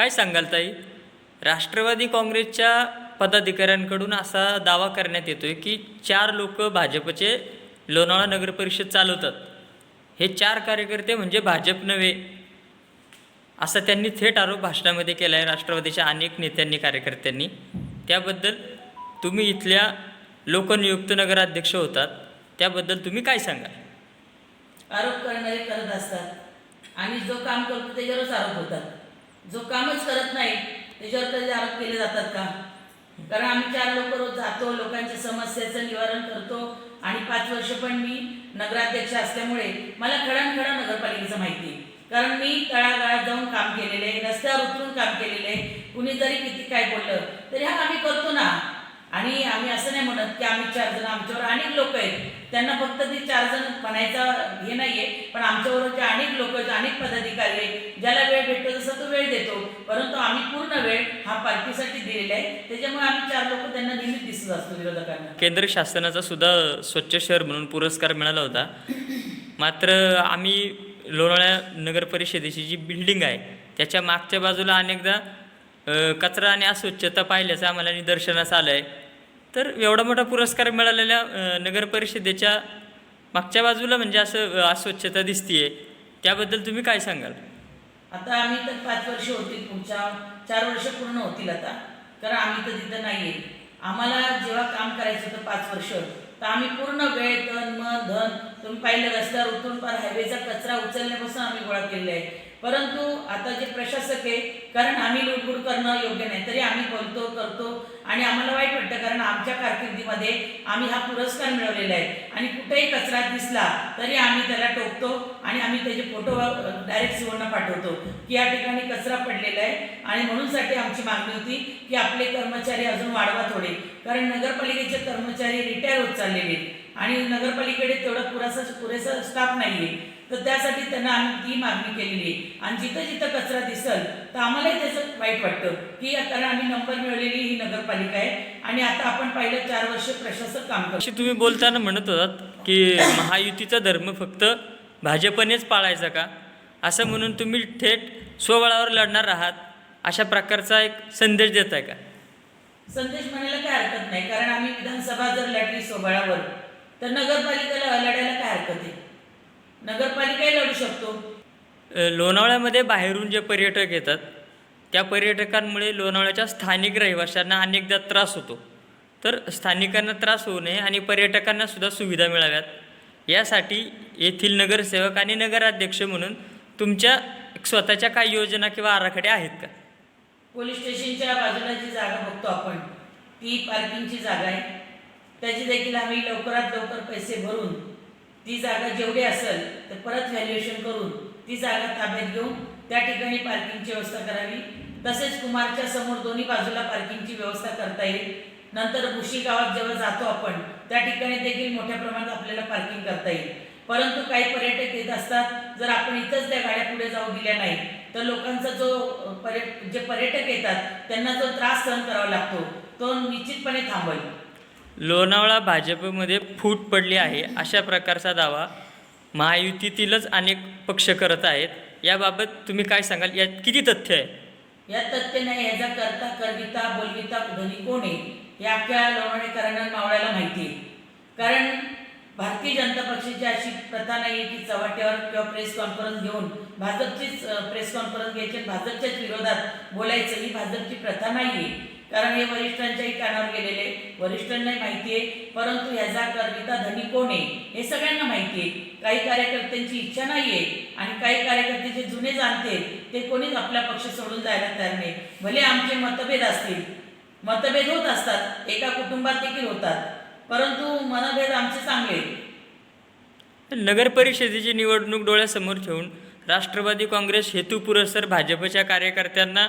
काय सांगाल ताई? राष्ट्रवादी काँग्रेसच्या पदाधिकाऱ्यांकडून असा दावा करण्यात येतोय की चार लोक भाजपचे लोणावळा नगर परिषद चालवतात. हे चार कार्यकर्ते म्हणजे भाजप नव्हे असा त्यांनी थेट आरोप भाषणामध्ये केला आहे राष्ट्रवादीच्या अनेक नेत्यांनी कार्यकर्त्यांनी. त्याबद्दल तुम्ही इथल्या लोकनियुक्त नगराध्यक्ष होतात. त्याबद्दल तुम्ही काय सांगाल? आरोप करणारे करत असतात आणि जो काम करतो त्याच्यावरच आरोप होतात. जो कामच करत नाही त्याच्यावर कधी आरोप केले जातात का? कारण आम्ही चार लोक रोज जातो लोकांच्या समस्येचं निवारण करतो आणि पाच वर्ष पण मी नगराध्यक्ष असल्यामुळे मला खडानखडा नगरपालिकेचं माहिती आहे. कारण मी तळागाळात जाऊन काम केलेलं आहे रस्त्यावर उतरून काम केलेलं आहे. कुणी जरी किती काय बोललं तरी हा आम्ही करतो ना. आणि आम्ही असं नाही म्हणत की आम्ही चार जण आमच्यावर अनेक लोक आहेत. त्यांना फक्त ते चार जण म्हणायचा हे नाहीये पण आमच्याबरोबर जे अनेक लोक आहेत अनेक पदाधिकारी आहेत ज्याला वेळ भेटतो तसा तो वेळ देतो. परंतु आम्ही पूर्ण वेळ हा पार्टीसाठी दिलेला आहे. त्याच्यामुळे आम्ही चार लोक त्यांना नेहमीच दिसत असतो विरोधकांना. केंद्र शासनाचा सुद्धा स्वच्छ शहर म्हणून पुरस्कार मिळाला होता. मात्र आम्ही लोणाळ्या नगर परिषदेची जी बिल्डिंग आहे त्याच्या मागच्या बाजूला अनेकदा कचरा आणि अस्वच्छता पाहिल्याचं आम्हाला निदर्शनास आलं आहे तर एवढा मोठा पुरस्कार मिळालेल्या नगर परिषदेच्या मागच्या बाजूला म्हणजे असं अस्वच्छता दिसतीये. त्याबद्दल तुम्ही काय सांगाल? आता आम्ही तर पाच वर्ष होतील पुढच्या चार वर्ष पूर्ण होतील आता. कारण आम्ही तर तिथं नाही आहे आम्हाला जेव्हा काम करायचं होतं पाच वर्ष तर आम्ही पूर्ण वेळ तन मन धन तुम्ही पाहिलं रस्त्यावर उतरून पार हायवेचा कचरा उचलण्यापासून आम्ही गोळा केलेला आहे. परंतु आता जे प्रशासक आहे कारण आम्ही लुडबुड करणं योग्य नाही तरी आम्ही बोलतो करतो आणि आम्हाला वाईट वाटतं कारण आमच्या कारकिर्दीमध्ये आम्ही हा पुरस्कार मिळवलेला आहे. आणि कुठेही कचरा दिसला तरी आम्ही त्याला टोकतो आणि आम्ही त्याचे फोटो डायरेक्ट सीओना पाठवतो की या ठिकाणी कचरा पडलेला आहे. आणि म्हणूनसाठी आमची मागणी होती की आपले कर्मचारी अजून वाढवा थोडे कारण नगरपालिकेचे कर्मचारी रिटायर होत चाललेले आहेत. आणि नगरपालिकेकडे तेवढा पुरासा पुरेसा स्टाफ नाही आहे तर त्यासाठी त्यांना आम्ही ती मागणी केलेली आहे. आणि जिथं जिथं कचरा दिसल तर आम्हालाही त्याचं वाईट वाटतं. की कारण आम्ही नंबर मिळवलेली ही नगरपालिका आहे. आणि आता आपण पाहिलं चार वर्ष प्रशासक काम करतो. तुम्ही बोलताना म्हणत होतात की महायुतीचा धर्म फक्त भाजपनेच पाळायचा का? असं म्हणून तुम्ही थेट स्वबळावर लढणार आहात अशा प्रकारचा एक संदेश देत आहे का? संदेश म्हणायला काय हरकत नाही कारण आम्ही विधानसभा जर लढली सोबळावर तर नगरपालिकेला लढायला काय हरकत आहे? नगरपालिकाही लढू शकतो. लोणावळ्यामध्ये बाहेरून जे पर्यटक येतात त्या पर्यटकांमुळे लोणावळ्याच्या स्थानिक रहिवाशांना अनेकदा त्रास होतो. तर स्थानिकांना त्रास होऊ नये आणि पर्यटकांना सुद्धा सुविधा मिळाव्यात. यासाठी येथील नगरसेवक आणि नगराध्यक्ष म्हणून तुमच्या स्वतःच्या काही योजना किंवा आराखडे आहेत का? पोलीस स्टेशनच्या बाजूला जी जागा बघतो आपण. ती पार्किंगची जागा आहे. त्याची देखील आम्ही लवकरात लवकर पैसे भरून ती जागा जेवढी असेल तर परत व्हॅल्युएशन करून ती जागा ताब्यात घेऊन त्या ठिकाणी पार्किंगची व्यवस्था करावी. तसेच कुमारच्या समोर दोन्ही बाजूला पार्किंगची व्यवस्था करता येईल. नंतर भुशी गावात जेव्हा जातो आपण त्या ठिकाणी देखील मोठ्या प्रमाणात आपल्याला पार्किंग करता येईल. परंतु काही पर्यटक येत असतात जर आपण इथंच त्या गाड्या पुढे जाऊ दिल्या नाही तर लोकांचा जो पर्यट पर्य जे पर्यटक येतात त्यांना जो त्रास सहन करावा लागतो तो निश्चितपणे थांबेल. लोणावळा भाजपमध्ये फूट पडली आहे अशा प्रकारचा दावा महायुतीतीलच अनेक पक्ष करत आहेत. याबाबत तुम्ही काय सांगाल? यात किती तथ्य आहे? या तथ्य नाही याचा करता करविता बोलविता धनी कोण आहे? या अख्ख्या लोणावळेकरांना मावळ्याला माहिती आहे. कारण भारतीय जनता पक्षाची अशी प्रथा नाही आहे की चव्हाट्यावर किंवा प्रेस कॉन्फरन्स घेऊन भाजपचीच प्रेस कॉन्फरन्स घ्यायची भाजपच्याच विरोधात बोलायचं ही भाजपची प्रथा नाही आहे. कारण हे वरिष्ठांच्याही कानावर गेलेले वरिष्ठांना वरिष्ठांनाही माहिती आहे. परंतु ह्याचा करविता धनी कोण आहे हे सगळ्यांना माहिती आहे. काही कार्यकर्त्यांची इच्छा नाही आहे आणि काही कार्यकर्ते जे जुने जाणते ते कोणीच आपला पक्ष सोडून जायला तयार नाही. भले आमचे मतभेद असतील. मतभेद होत असतात. एका कुटुंबात देखील होतात. परंतु मनभेद आमचे चांगले नगरपरिषदेची नगर परिषदेची निवडणूक डोळ्यासमोर ठेवून राष्ट्रवादी काँग्रेस हेतू पुरस्सर भाजपच्या कार्यकर्त्यांना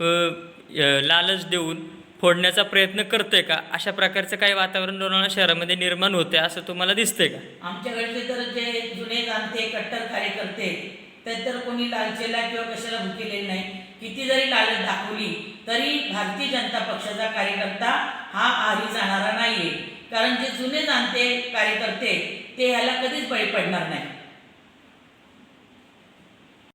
लालच देऊन फोडण्याचा प्रयत्न करतोय का? अशा प्रकारचं काही वातावरण लोणावळा शहरामध्ये निर्माण होते असं तुम्हाला दिसतंय का? आमच्याकडचे तर जे जुने जाणते कट्टर कार्यकर्ते ते तर कोणी लालचेला किंवा कशाला भुकेलेले नाही. किती जरी लालच दाखवली तरी भारतीय जनता पक्षाचा कार्यकर्ता हा आधी जाणारा नाहीये. कारण जे जुने जाणते कार्यकर्ते ते ह्याला कधीच बळी पडणार नाही